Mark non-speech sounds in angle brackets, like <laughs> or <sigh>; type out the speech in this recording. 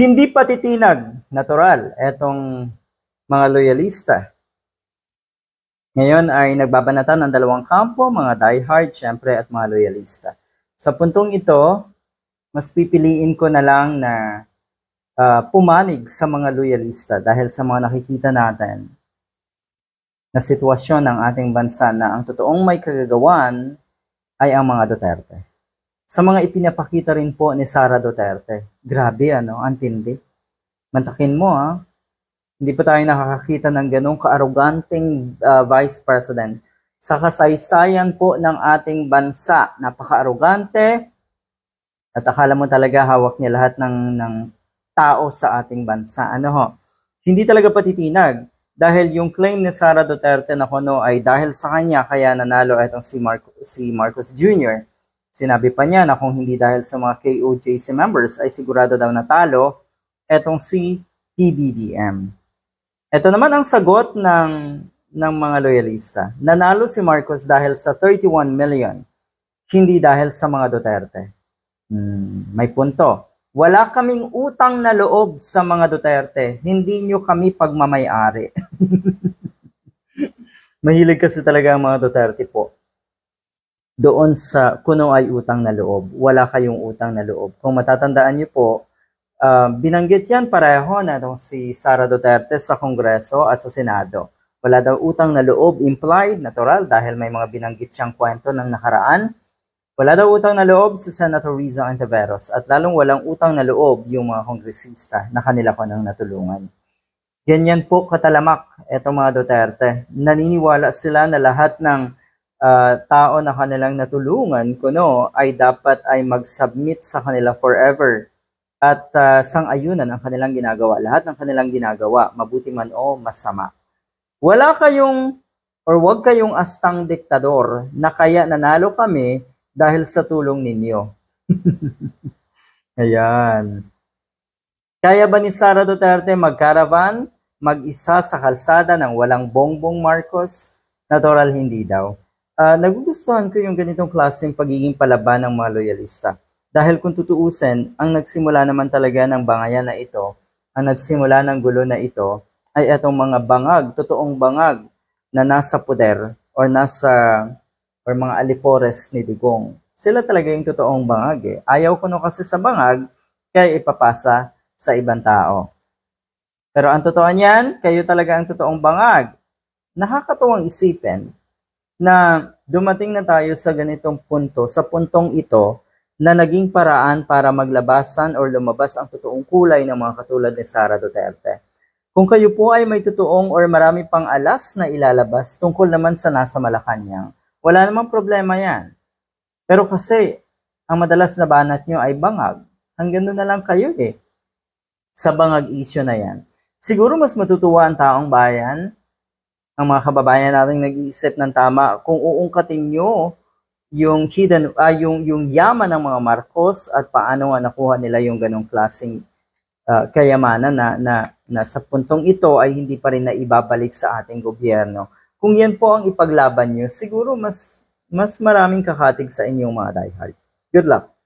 Hindi patitinag, natural, etong mga loyalista. Ngayon ay nagbabanatan ng dalawang kampo, mga diehard, syempre, at mga loyalista. Sa puntong ito, mas pipiliin ko na lang na ah, pumanig sa mga loyalista dahil sa mga nakikita natin na sitwasyon ng ating bansa na ang totoong may kagagawan ay ang mga Duterte. Sa mga ipinapakita rin po ni Sara Duterte, grabe ano, ang tindi. Mantakin mo ha, hindi pa tayo nakakakita ng ganong kaaroganteng ah, Vice President. Sa kasaysayan po ng ating bansa, napaka-arogante at akala mo talaga hawak niya lahat ng, ng tao sa ating bansa. Ano ho? Hindi talaga patitinag dahil yung claim ni Sara Duterte na kuno ay dahil sa kanya kaya nanalo itong si, Marco, si Marcos Jr. Sinabi pa niya na kung hindi dahil sa mga KOJC members ay sigurado daw natalo etong si PBBM. Ito naman ang sagot ng, ng mga loyalista. Nanalo si Marcos dahil sa 31 million, hindi dahil sa mga Duterte. Hmm, may punto. Wala kaming utang na loob sa mga Duterte. Hindi nyo kami pagmamayari. <laughs> Mahilig kasi talaga ang mga Duterte po. Doon sa kuno ay utang na loob. Wala kayong utang na loob. Kung matatandaan nyo po, ah, binanggit yan pareho na itong si Sara Duterte sa Kongreso at sa Senado. Wala daw utang na loob implied, natural, dahil may mga binanggit siyang kwento ng nakaraan. Wala daw utang na loob si Senator Rizzo Antiveros at lalong walang utang na loob yung mga kongresista na kanila ko nang natulungan. Ganyan po katalamak etong mga Duterte. Naniniwala sila na lahat ng ah, tao na kanilang natulungan kuno ay dapat ay mag-submit sa kanila forever at ah, sang-ayunan ang kanilang ginagawa. Lahat ng kanilang ginagawa, mabuti man o masama. Wala kayong or wag kayong astang diktador na kaya nanalo kami dahil sa tulong ninyo. <laughs> Ayan. Kaya ba ni Sara Duterte mag-caravan, mag-isa sa kalsada ng walang bongbong Marcos? Natural hindi daw. Ah, nagugustuhan ko yung ganitong klaseng pagiging palaban ng mga loyalista. Dahil kung tutuusin, ang nagsimula naman talaga ng bangayan na ito, ang nagsimula ng gulo na ito, ay itong mga bangag, totoong bangag na nasa poder or nasa or mga alipores ni Digong. Sila talaga yung totoong bangag eh. Ayaw ko no kasi sa bangag, kaya ipapasa sa ibang tao. Pero ang totoo niyan, kayo talaga ang totoong bangag. Nakakatuwang isipin na dumating na tayo sa ganitong punto, sa puntong ito, na naging paraan para maglabasan or lumabas ang totoong kulay ng mga katulad ni Sara Duterte. Kung kayo po ay may totoong or marami pang alas na ilalabas tungkol naman sa nasa Malacanang, wala namang problema yan. Pero kasi, ang madalas na banat nyo ay bangag. Hanggang doon na lang kayo eh. Sa bangag issue na yan. Siguro mas matutuwa ang taong bayan, ang mga kababayan nating nag-iisip ng tama, kung uungkatin nyo yung hidden, ah, yung, yung yaman ng mga Marcos at paano nga nakuha nila yung ganong klaseng ah, kayamanan na, na, na sa puntong ito ay hindi pa rin na ibabalik sa ating gobyerno. Kung yan po ang ipaglaban nyo, siguro mas mas maraming kakatig sa inyong mga diehard. Good luck!